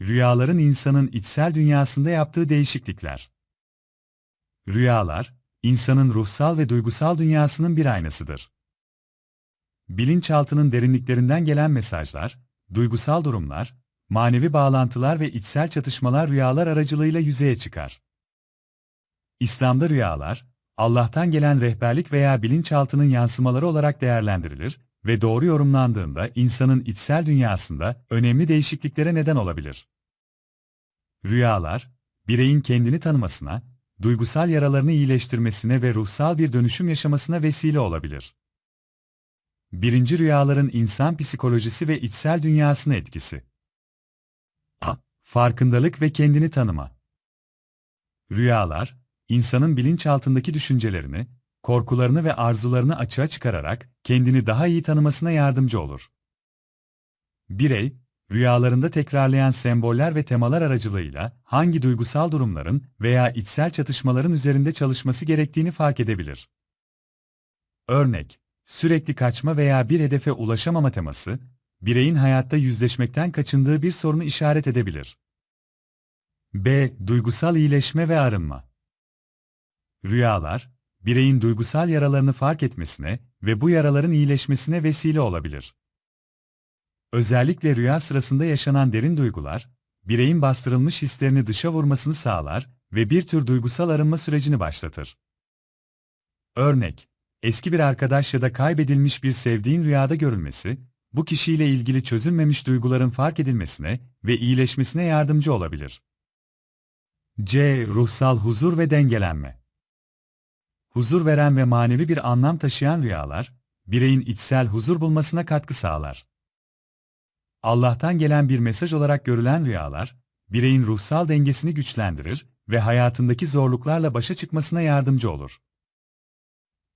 Rüyaların insanın içsel dünyasında yaptığı değişiklikler. Rüyalar, insanın ruhsal ve duygusal dünyasının bir aynasıdır. Bilinçaltının derinliklerinden gelen mesajlar, duygusal durumlar, manevi bağlantılar ve içsel çatışmalar rüyalar aracılığıyla yüzeye çıkar. İslam'da rüyalar, Allah'tan gelen rehberlik veya bilinçaltının yansımaları olarak değerlendirilir ve doğru yorumlandığında insanın içsel dünyasında önemli değişikliklere neden olabilir. Rüyalar, bireyin kendini tanımasına, duygusal yaralarını iyileştirmesine ve ruhsal bir dönüşüm yaşamasına vesile olabilir. Birinci rüyaların insan psikolojisi ve içsel dünyasına etkisi. A. Farkındalık ve kendini tanıma. Rüyalar, insanın bilinçaltındaki düşüncelerini, korkularını ve arzularını açığa çıkararak kendini daha iyi tanımasına yardımcı olur. Birey, rüyalarında tekrarlayan semboller ve temalar aracılığıyla hangi duygusal durumların veya içsel çatışmaların üzerinde çalışması gerektiğini fark edebilir. Örnek, sürekli kaçma veya bir hedefe ulaşamama teması, bireyin hayatta yüzleşmekten kaçındığı bir sorunu işaret edebilir. B. Duygusal iyileşme ve arınma. Rüyalar, bireyin duygusal yaralarını fark etmesine ve bu yaraların iyileşmesine vesile olabilir. Özellikle rüya sırasında yaşanan derin duygular, bireyin bastırılmış hislerini dışa vurmasını sağlar ve bir tür duygusal arınma sürecini başlatır. Örnek, eski bir arkadaş ya da kaybedilmiş bir sevdiğin rüyada görülmesi, bu kişiyle ilgili çözülmemiş duyguların fark edilmesine ve iyileşmesine yardımcı olabilir. C. Ruhsal huzur ve dengelenme. Huzur veren ve manevi bir anlam taşıyan rüyalar, bireyin içsel huzur bulmasına katkı sağlar. Allah'tan gelen bir mesaj olarak görülen rüyalar, bireyin ruhsal dengesini güçlendirir ve hayatındaki zorluklarla başa çıkmasına yardımcı olur.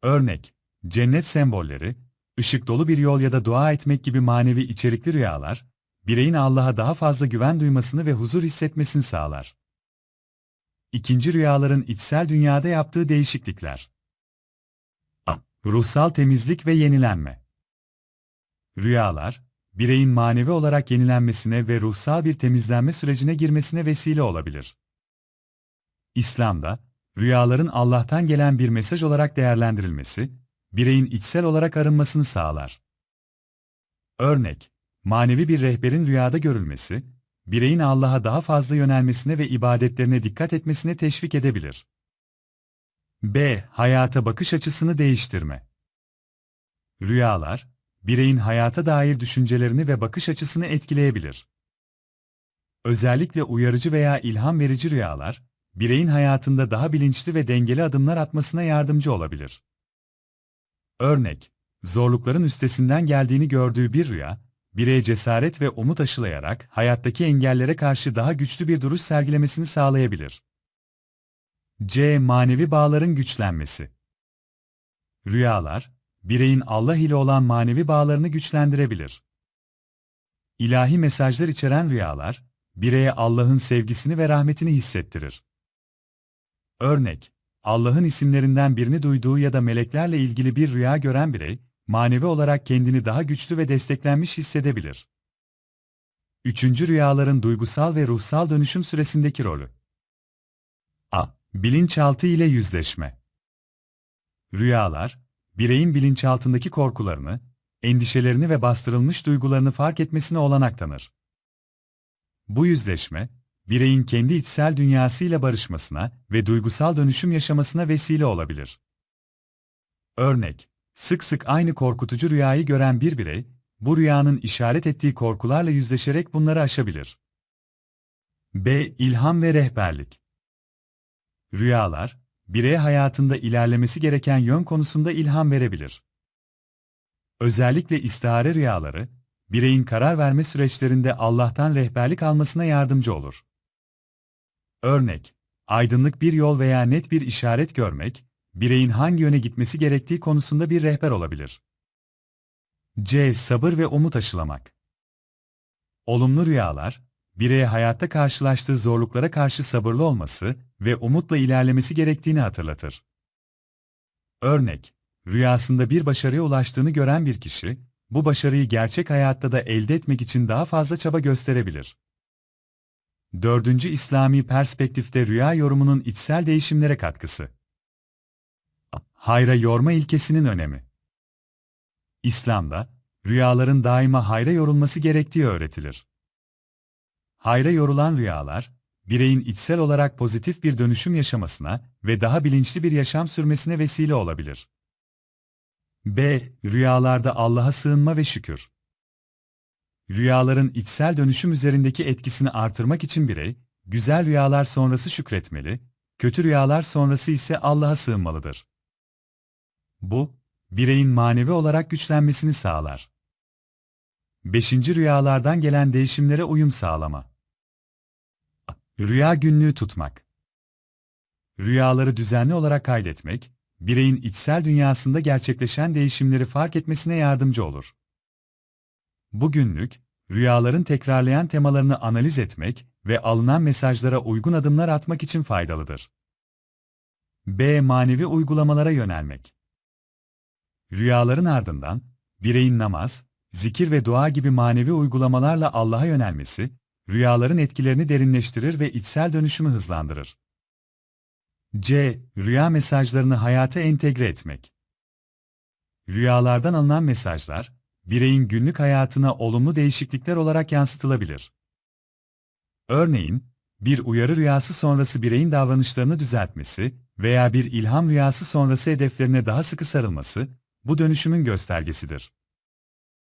Örnek, cennet sembolleri, ışık dolu bir yol ya da dua etmek gibi manevi içerikli rüyalar, bireyin Allah'a daha fazla güven duymasını ve huzur hissetmesini sağlar. İkinci rüyaların içsel dünyada yaptığı değişiklikler. Ruhsal temizlik ve yenilenme. Rüyalar, bireyin manevi olarak yenilenmesine ve ruhsal bir temizlenme sürecine girmesine vesile olabilir. İslam'da, rüyaların Allah'tan gelen bir mesaj olarak değerlendirilmesi, bireyin içsel olarak arınmasını sağlar. Örnek, manevi bir rehberin rüyada görülmesi, bireyin Allah'a daha fazla yönelmesine ve ibadetlerine dikkat etmesine teşvik edebilir. B. Hayata bakış açısını değiştirme. Rüyalar, bireyin hayata dair düşüncelerini ve bakış açısını etkileyebilir. Özellikle uyarıcı veya ilham verici rüyalar, bireyin hayatında daha bilinçli ve dengeli adımlar atmasına yardımcı olabilir. Örnek, zorlukların üstesinden geldiğini gördüğü bir rüya, bireye cesaret ve umut aşılayarak hayattaki engellere karşı daha güçlü bir duruş sergilemesini sağlayabilir. C. Manevi bağların güçlenmesi. Rüyalar, bireyin Allah ile olan manevi bağlarını güçlendirebilir. İlahi mesajlar içeren rüyalar, bireye Allah'ın sevgisini ve rahmetini hissettirir. Örnek, Allah'ın isimlerinden birini duyduğu ya da meleklerle ilgili bir rüya gören birey, manevi olarak kendini daha güçlü ve desteklenmiş hissedebilir. Üçüncü rüyaların duygusal ve ruhsal dönüşüm süresindeki rolü. Bilinçaltı ile yüzleşme. Rüyalar, bireyin bilinçaltındaki korkularını, endişelerini ve bastırılmış duygularını fark etmesine olanak tanır. Bu yüzleşme, bireyin kendi içsel dünyasıyla barışmasına ve duygusal dönüşüm yaşamasına vesile olabilir. Örnek, sık sık aynı korkutucu rüyayı gören bir birey, bu rüyanın işaret ettiği korkularla yüzleşerek bunları aşabilir. B. İlham ve rehberlik. Rüyalar, bireye hayatında ilerlemesi gereken yön konusunda ilham verebilir. Özellikle istihare rüyaları, bireyin karar verme süreçlerinde Allah'tan rehberlik almasına yardımcı olur. Örnek, aydınlık bir yol veya net bir işaret görmek, bireyin hangi yöne gitmesi gerektiği konusunda bir rehber olabilir. C. Sabır ve umut aşılamak. Olumlu rüyalar, bireye hayatta karşılaştığı zorluklara karşı sabırlı olması ve umutla ilerlemesi gerektiğini hatırlatır. Örnek, rüyasında bir başarıya ulaştığını gören bir kişi, bu başarıyı gerçek hayatta da elde etmek için daha fazla çaba gösterebilir. Dördüncü İslami perspektifte rüya yorumunun içsel değişimlere katkısı. Hayra yorma ilkesinin önemi. İslam'da, rüyaların daima hayra yorulması gerektiği öğretilir. Hayra yorulan rüyalar, bireyin içsel olarak pozitif bir dönüşüm yaşamasına ve daha bilinçli bir yaşam sürmesine vesile olabilir. B. Rüyalarda Allah'a sığınma ve şükür. Rüyaların içsel dönüşüm üzerindeki etkisini artırmak için birey, güzel rüyalar sonrası şükretmeli, kötü rüyalar sonrası ise Allah'a sığınmalıdır. Bu, bireyin manevi olarak güçlenmesini sağlar. 5. Rüyalardan gelen değişimlere uyum sağlama. Rüya günlüğü tutmak. Rüyaları düzenli olarak kaydetmek, bireyin içsel dünyasında gerçekleşen değişimleri fark etmesine yardımcı olur. Bu günlük, rüyaların tekrarlayan temalarını analiz etmek ve alınan mesajlara uygun adımlar atmak için faydalıdır. B. Manevi uygulamalara yönelmek. Rüyaların ardından, bireyin namaz, zikir ve dua gibi manevi uygulamalarla Allah'a yönelmesi, rüyaların etkilerini derinleştirir ve içsel dönüşümü hızlandırır. C. Rüya mesajlarını hayata entegre etmek. Rüyalardan alınan mesajlar, bireyin günlük hayatına olumlu değişiklikler olarak yansıtılabilir. Örneğin, bir uyarı rüyası sonrası bireyin davranışlarını düzeltmesi veya bir ilham rüyası sonrası hedeflerine daha sıkı sarılması, bu dönüşümün göstergesidir.